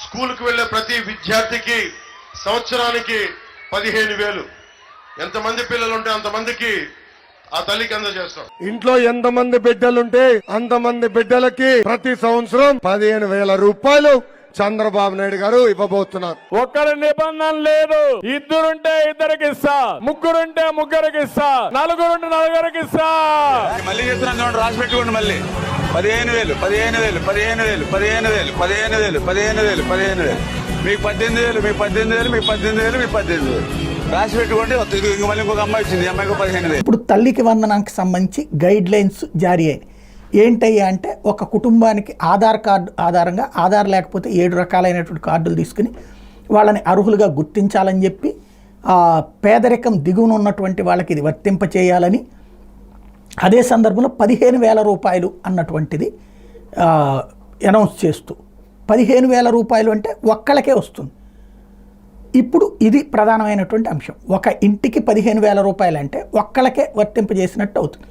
స్కూల్కి వెళ్ళే ప్రతి విద్యార్థికి సంవత్సరానికి పదిహేను వేలు. ఎంతమంది పిల్లలు ఉంటే అంతమందికి ఆ తల్లికి అందజేస్తాం. ఇంట్లో ఎంతమంది బిడ్డలుంటే అంతమంది బిడ్డలకి ప్రతి సంవత్సరం పదిహేను వేల రూపాయలు చంద్రబాబు నాయుడు గారు ఇవ్వబోతున్నారు. ఒక్కరి నిబంధన లేదు. ఇద్దరుంటే ఇద్దరికి ఇస్తా. ముగ్గురుంటే ముగ్గురికి ఇస్తా. నలుగురుంటే నలుగురికి ఇస్తా. మళ్ళీ చెప్తున్నాను చూడండి రాసి పెట్టుకోండి మళ్ళీ. పదిహేను వేలు పదిహేను వేలు పదిహేను వేలు పదిహేను వేలు పదిహేను వేలు పదిహేను వేలు పదిహేను వేలు. మీకు పద్దెనిమిది వేలు మీకు పద్దెనిమిది వేలు మీకు పద్దెనిమిది వేలు మీకు పద్దెనిమిది వేలు. రాసి పెట్టుకోండి వస్తుంది. మళ్ళీ ఇంకొక అమ్మాయి వచ్చింది అమ్మాయికి పదిహేను వేలు. ఇప్పుడు తల్లికి వందనానికి సంబంధించి గైడ్ లైన్స్ జారీ అయ్యాయి. ఏంటయ్యా అంటే ఒక కుటుంబానికి ఆధార్ కార్డు ఆధారంగా ఆధార్ లేకపోతే ఏడు రకాలైనటువంటి కార్డులు తీసుకుని వాళ్ళని అర్హులుగా గుర్తించాలని చెప్పి పేదరికం దిగువన ఉన్నటువంటి వాళ్ళకి ఇది వర్తింపచేయాలని అదే సందర్భంలో పదిహేను వేల రూపాయలు అన్నటువంటిది అనౌన్స్ చేస్తూ. పదిహేను వేల రూపాయలు అంటే ఒక్కళ్ళకే వస్తుంది. ఇప్పుడు ఇది ప్రధానమైనటువంటి అంశం. ఒక ఇంటికి పదిహేను వేల రూపాయలు అంటే ఒక్కళ్ళకే వర్తింపజేసినట్టు అవుతుంది.